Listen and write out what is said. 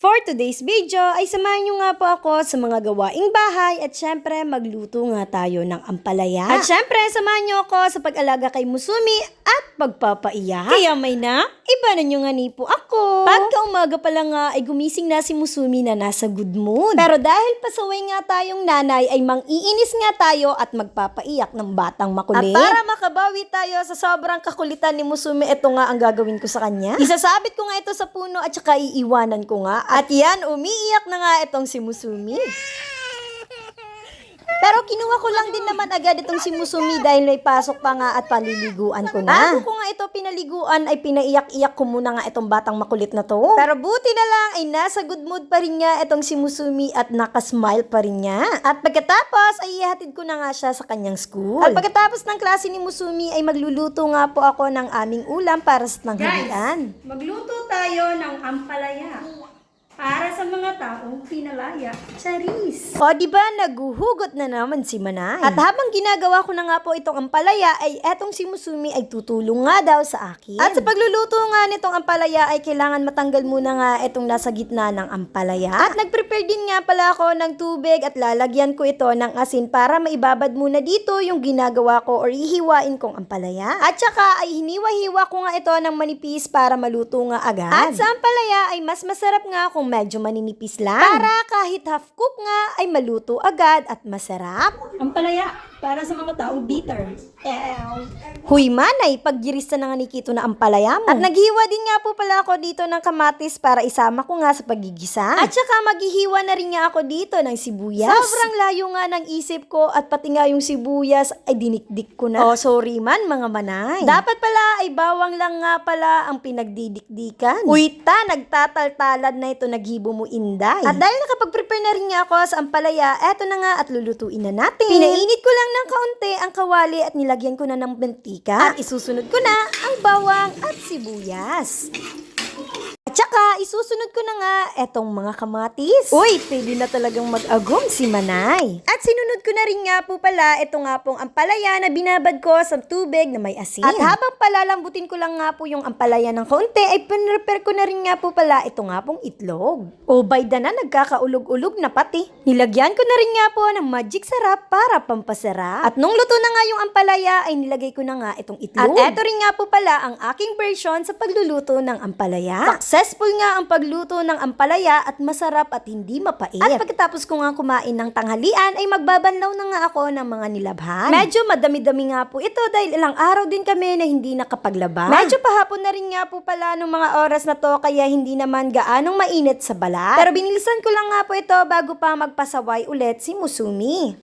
For today's video ay samahan nyo nga po ako sa mga gawaing bahay at syempre magluto nga tayo ng ampalaya. At syempre samahan nyo ako sa pag-alaga kay Musumi at pagpapaiyak. Kaya may na, iba na nyo nga ni po ako. Pagka umaga pa lang nga ay gumising na si Musumi na nasa good mood. Pero dahil pasaway nga tayong nanay ay mang-iinis nga tayo at magpapaiyak ng batang makulit. At para makabawi tayo sa sobrang kakulitan ni Musumi, ito nga ang gagawin ko sa kanya. Isasabit ko nga ito sa puno at saka iiwanan ko nga. At yan, umiiyak na nga itong si Musumi. Pero kinuha ko lang din naman agad itong si Musumi dahil may pasok pa nga at paliliguan ko na. Bago ko nga ito pinaliguan ay pinaiyak-iyak ko muna nga itong batang makulit na to. Pero buti na lang ay nasa good mood pa rin nga itong si Musumi at nakasmile pa rin niya. At pagkatapos ay ihatid ko na nga siya sa kanyang school. At pagkatapos ng klase ni Musumi ay magluluto nga po ako ng aming ulam para sa tanghalian. Magluto tayo ng ampalaya para sa mga taong pinalaya. Charis! O, di ba naguhugot na naman si Manay? At habang ginagawa ko na nga po itong ampalaya, ay etong si Musumi ay tutulong nga daw sa akin. At sa pagluluto nga nitong ampalaya, ay kailangan matanggal muna nga itong nasa gitna ng ampalaya. At nag-prepare din nga pala ako ng tubig at lalagyan ko ito ng asin para maibabad muna dito yung ginagawa ko or ihiwain kong ampalaya. At saka ay hiniwa-hiwa ko nga ito ng manipis para maluto nga agad. At sa ampalaya ay mas masarap nga kung medyo maninipis lang. Para kahit half cook nga ay maluto agad at masarap. Ampalaya para sa mga taong bitter. Huy manay, paggirista na nga ni Kito na ampalaya mo. At naghiwa din nga po pala ako dito ng kamatis para isama ko nga sa pagigisa. At saka maghihiwa na rin nga ako dito ng sibuyas. Sobrang layo nga ng isip ko at pati nga yung sibuyas ay dinikdik ko na. Oh, sorry man mga manay. Dapat pala ay bawang lang nga pala ang pinagdidikdikan. Uy ta, nagtataltalad na ito naghibo mo inday. At dahil nakapag-prepare na rin nga ako sa ampalaya, eto na nga at lulutuin na natin. Pinainit ko lang ng kaunti ang kawali at nilagyan ko na ng mantika. At isusunod ko na ang bawang at sibuyas. Isusunod ko na nga etong mga kamatis. Uy, pwede na talagang mag-agong si Manay. At sinunod ko na rin nga po pala ito nga pong ampalaya na binabad ko sa tubig na may asin. At habang palalambutin ko lang nga po yung ampalaya ng kaunti, ay pinrepare ko na rin nga po pala ito nga pong itlog. O by the na, nagkakaulog-ulog na pati. Nilagyan ko na rin nga po ng magic sarap para pampasarap. At nung luto na nga yung ampalaya, ay nilagay ko na nga itong itlog. At eto rin nga po pala ang aking version sa pagluluto ng ampalaya. Successful nga ang pagluto ng ampalaya at masarap at hindi mapait. At pagkatapos ko nga kumain ng tanghalian ay magbabanlaw na nga ako ng mga nilabhan. Medyo madami-dami nga po ito dahil ilang araw din kami na hindi nakapaglaba. Medyo pahapon na rin nga po pala nung mga oras na to kaya hindi naman gaanong mainit sa balat. Pero binilisan ko lang nga po ito bago pa magpasaway ulit si Musumi.